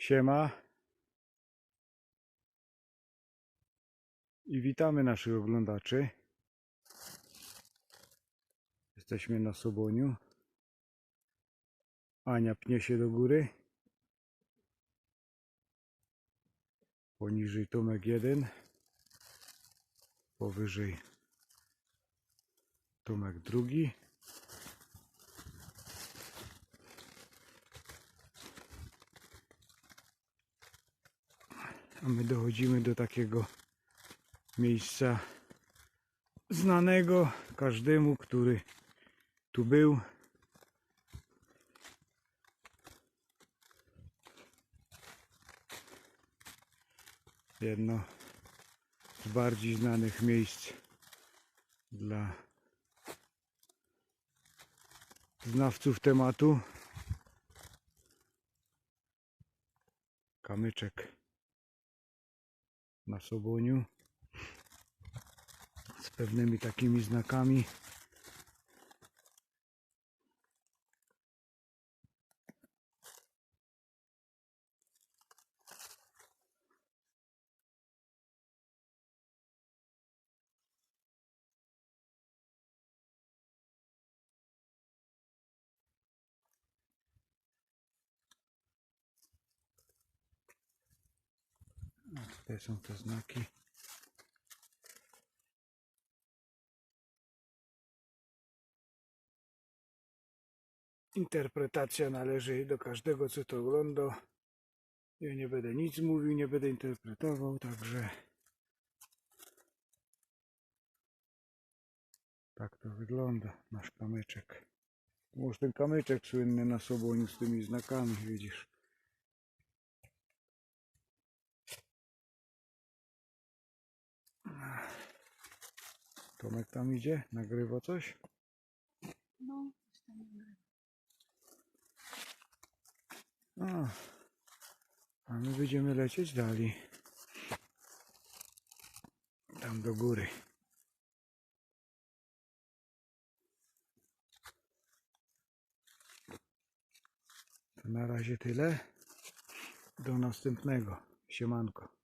Siema. I witamy naszych oglądaczy. Jesteśmy na Soboniu. Ania pnie się do góry. Poniżej Tomek 1. Powyżej Tomek drugi. A my dochodzimy do takiego miejsca znanego każdemu, który tu był. Jedno z bardziej znanych miejsc dla znawców tematu. Kamyczek na Soboniu z pewnymi takimi znakami. A tutaj są te znaki. Interpretacja należy do każdego, co to ogląda. Ja nie będę nic mówił, nie będę interpretował, także tak to wygląda, nasz kamyczek. Może ten kamyczek słynny na Soboniu z tymi znakami, widzisz. Tomek tam idzie, nagrywa coś. No, coś tam nagrywa. A, a my będziemy lecieć dalej. Tam do góry. To na razie tyle. Do następnego. Siemanko.